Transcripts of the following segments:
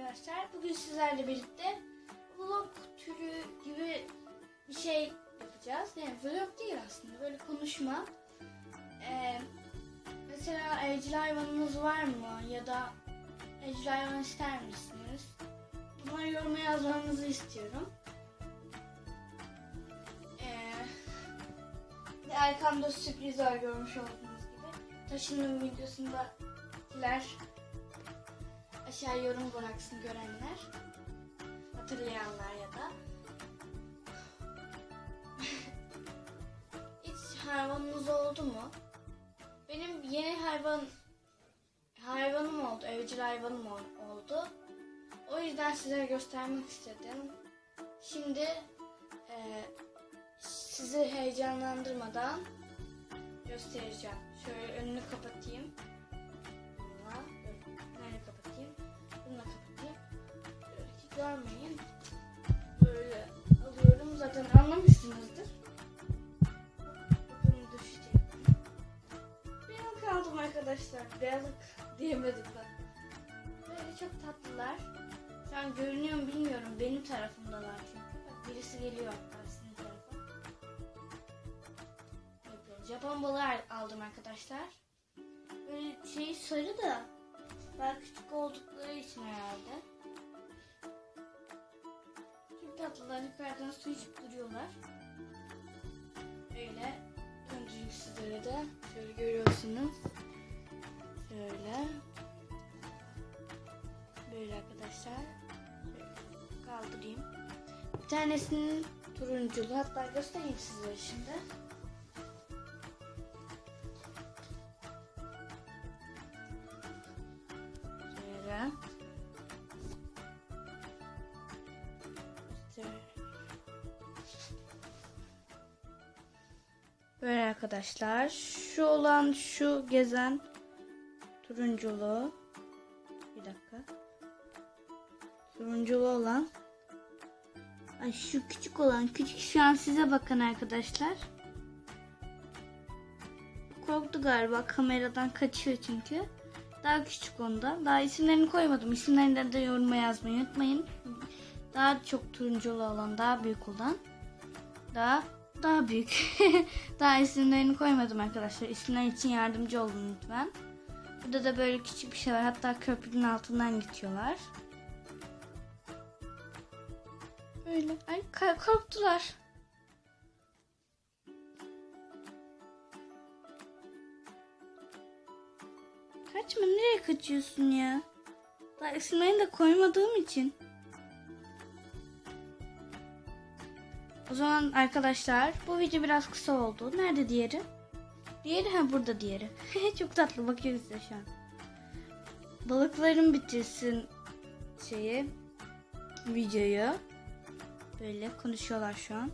arkadaşlar. Bugün sizlerle birlikte vlog türü gibi bir şey yapacağız. Yani vlog değil aslında böyle konuşma. Ee, mesela evcil hayvanınız var mı? Ya da evcil hayvan ister misiniz? Bunları yoruma yazmanızı istiyorum. Ee, arkamda sürpriz var görmüş olduğunuz gibi. Taşınım videosundakiler aşağı yorum bıraksın görenler. Hatırlayanlar ya da. Hiç hayvanınız oldu mu? Benim yeni hayvan hayvanım oldu, evcil hayvanım ol- oldu. O yüzden size göstermek istedim. Şimdi e, sizi heyecanlandırmadan göstereceğim. Şöyle önünü kapatayım. Arkadaşlar. Beyazlık diyemedik bak. Böyle çok tatlılar. Şu an görünüyor mu bilmiyorum. Benim tarafımdalar çünkü. Bak birisi geliyor sizin tarafa. Böyle Japon balığı aldım arkadaşlar. Böyle şey sarı da daha küçük oldukları için herhalde. Çok tatlılar. Yukarıdan su içip duruyorlar. Böyle öncülük sizlere de şöyle görüyorsunuz. Şöyle. Böyle arkadaşlar. Şöyle kaldırayım. Bir tanesinin turunculu. Hatta göstereyim sizlere şimdi. İşte. Böyle arkadaşlar. Şu olan şu gezen turunculu. Bir dakika. Turunculu olan. Ay şu küçük olan küçük şu an size bakın arkadaşlar. Korktu galiba kameradan kaçıyor çünkü. Daha küçük ondan. Daha isimlerini koymadım. İsimlerini de yoruma yazmayı unutmayın. Daha çok turunculu olan, daha büyük olan. Daha daha büyük. daha isimlerini koymadım arkadaşlar. İsimler için yardımcı olun lütfen. Burada da böyle küçük bir şey var. Hatta köprünün altından geçiyorlar. Böyle. Ay korktular. Kaçma nereye kaçıyorsun ya? Daha isimlerini de koymadığım için. O zaman arkadaşlar bu video biraz kısa oldu. Nerede diğeri? Diğeri ha burada diğeri. Çok tatlı bakıyor size şu an. Balıkların bitirsin şeyi videoyu. Böyle konuşuyorlar şu an.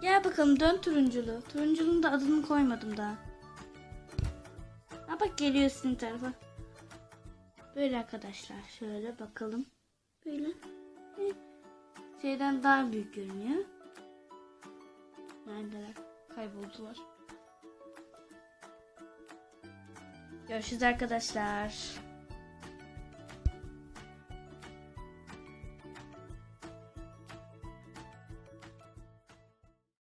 Gel bakalım dön turunculu. Turuncunun da adını koymadım daha. Ha bak geliyor sizin tarafa. Böyle arkadaşlar şöyle bakalım. Böyle. Şeyden daha büyük görünüyor. Neredeler? Kayboldular. Görüşürüz arkadaşlar.